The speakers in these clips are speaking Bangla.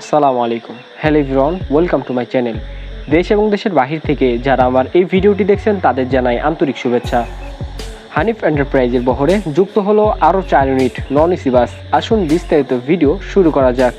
আসসালামু আলাইকুম। Hello everyone welcome to my channel দেশ এবং দেশের বাহির থেকে যারা আমার এই ভিডিওটি দেখছেন, তাদের জানাই আন্তরিক শুভেচ্ছা। হানিফ এন্টারপ্রাইজের বহরে যুক্ত হলো আরও চার ইউনিট নন এসি বাস আসুন বিস্তারিত ভিডিও শুরু করা যাক।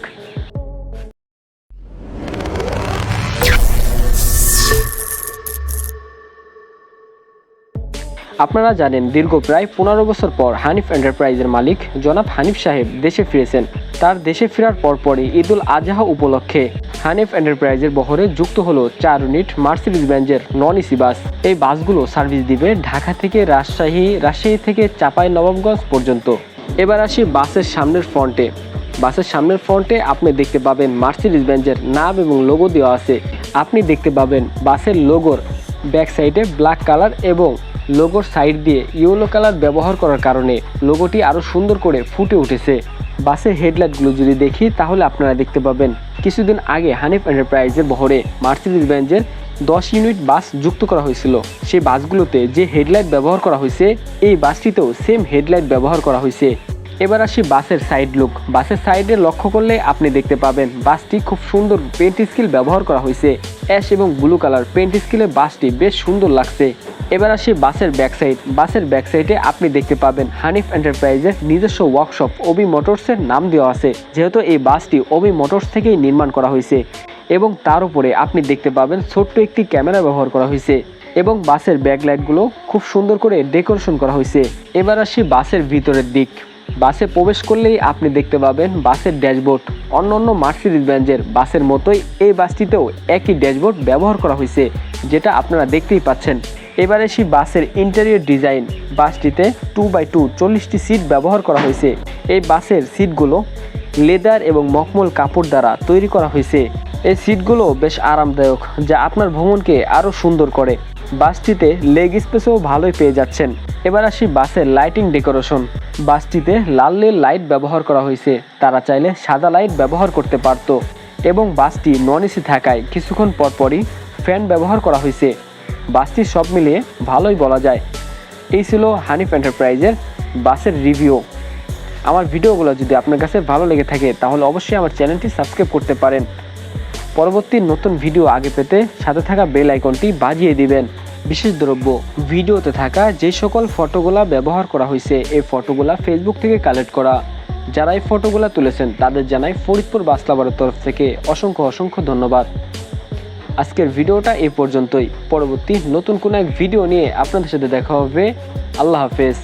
আপনারা জানেন, দীর্ঘ প্রায় পনেরো বছর পর হানিফ এন্টারপ্রাইজের মালিক জনাব হানিফ সাহেব দেশে ফিরেছেন। তার দেশে ফেরার পরপরই ঈদুল আজহা উপলক্ষে হানিফ এন্টারপ্রাইজের বহরে যুক্ত হলো চার ইউনিট মার্সিডিজ ব্যাঞ্জের নন এসি বাস। এই বাসগুলো সার্ভিস দিবে ঢাকা থেকে রাজশাহী রাজশাহী থেকে চাপাই নবাবগঞ্জ পর্যন্ত। এবার আসি বাসের সামনের ফ্রন্টে। বাসের সামনের ফ্রন্টে আপনি দেখতে পাবেন মার্সিডিজ ব্যাঞ্জের নাম এবং লোগো দেওয়া আছে। আপনি দেখতে পাবেন বাসের লোগোর ব্যাক সাইডে ব্ল্যাক কালার এবং লোগোর সাইড দিয়ে ইয়েলো কালার ব্যবহার করার কারণে লোগোটি আরও সুন্দর করে ফুটে উঠেছে। বাসের হেডলাইটগুলো যদি দেখি, তাহলে আপনারা দেখতে পাবেন, কিছুদিন আগে হানিফ এন্টারপ্রাইজের বহরে মার্সিডিজ ব্যাঞ্জের দশ ইউনিট বাস যুক্ত করা হয়েছিল। সেই বাসগুলোতে যে হেডলাইট ব্যবহার করা হয়েছে, এই বাসটিতেও সেম হেডলাইট ব্যবহার করা হয়েছে। এবার আসি বাসের সাইড লুক। বাসের সাইডে লক্ষ্য করলে আপনি দেখতে পাবেন, বাসটি খুব সুন্দর পেন্ট স্কিল ব্যবহার করা হয়েছে। অ্যাশ এবং ব্লু কালার পেন্ট স্কিলে বাসটি বেশ সুন্দর লাগছে। এবার আসি বাসের ব্যাক সাইড বাসের ব্যাক সাইডে আপনি দেখতে পাবেন হানিফ এন্টারপ্রাইজের নিজস্ব ওয়ার্কশপ ওবি মোটরসের নাম দেওয়া আছে, যেহেতু এই বাসটি ওবি মোটরস থেকেই নির্মাণ করা হয়েছে। এবং তার উপরে আপনি দেখতে পাবেন ছোট্ট একটি ক্যামেরা ব্যবহার করা হয়েছে। এবং বাসের ব্যাকলাইটগুলো খুব সুন্দর করে ডেকোরেশন করা হয়েছে। এবার আসি বাসের ভিতরের দিক। বাসে প্রবেশ করলেই আপনি দেখতে পাবেন বাসের ড্যাশবোর্ড। অন্য অন্য মার্সিডিজ ব্যাঞ্জের বাসের মতোই এই বাসটিতেও একই ড্যাশবোর্ড ব্যবহার করা হয়েছে, যেটা আপনারা দেখতেই পাচ্ছেন। এবার আসি বাসের ইন্টেরিয়র ডিজাইন বাসটিতে টু বাই টু চল্লিশটি সিট ব্যবহার করা হয়েছে। এই বাসের সিটগুলো লেদার এবং মখমল কাপড় দ্বারা তৈরি করা হয়েছে। এই সিটগুলো বেশ আরামদায়ক, যা আপনার ভ্রমণকে আরও সুন্দর করে। বাসটিতে লেগ স্পেসও ভালোই পেয়ে যাচ্ছেন। এবার আসি বাসের লাইটিং ডেকোরেশন বাসটিতে লাল লাইট ব্যবহার করা হয়েছে। তারা চাইলে সাদা লাইট ব্যবহার করতে পারত। এবং বাসটি নন এসি থাকায় কিছুক্ষণ পরপরই ফ্যান ব্যবহার করা হয়েছে। বাসটি সব মিলিয়ে ভালোই বলা যায়। এই ছিল হানিফ এন্টারপ্রাইজের বাসের রিভিউ। আমার ভিডিওগুলো যদি আপনার কাছে ভালো লেগে থাকে, তাহলে অবশ্যই আমার চ্যানেলটি সাবস্ক্রাইব করতে পারেন। পরবর্তী নতুন ভিডিও আগে পেতে সাথে থাকা বেল আইকনটি বাজিয়ে দিবেন। বিশেষ দ্রব্য, ভিডিওতে থাকা যে সকল ফটোগুলা ব্যবহার করা হয়েছে, এই ফটোগুলা ফেসবুক থেকে কালেক্ট করা। যারা এই ফটোগুলা তুলেছেন, তাদের জানাই ফরিদপুর বাসলাবারের তরফ থেকে অসংখ্য অসংখ্য ধন্যবাদ। আজকের ভিডিওটা এ পর্যন্তই। পরবর্তী নতুন কোনো এক ভিডিও নিয়ে আপনাদের সাথে দেখা হবে। আল্লাহ হাফেজ।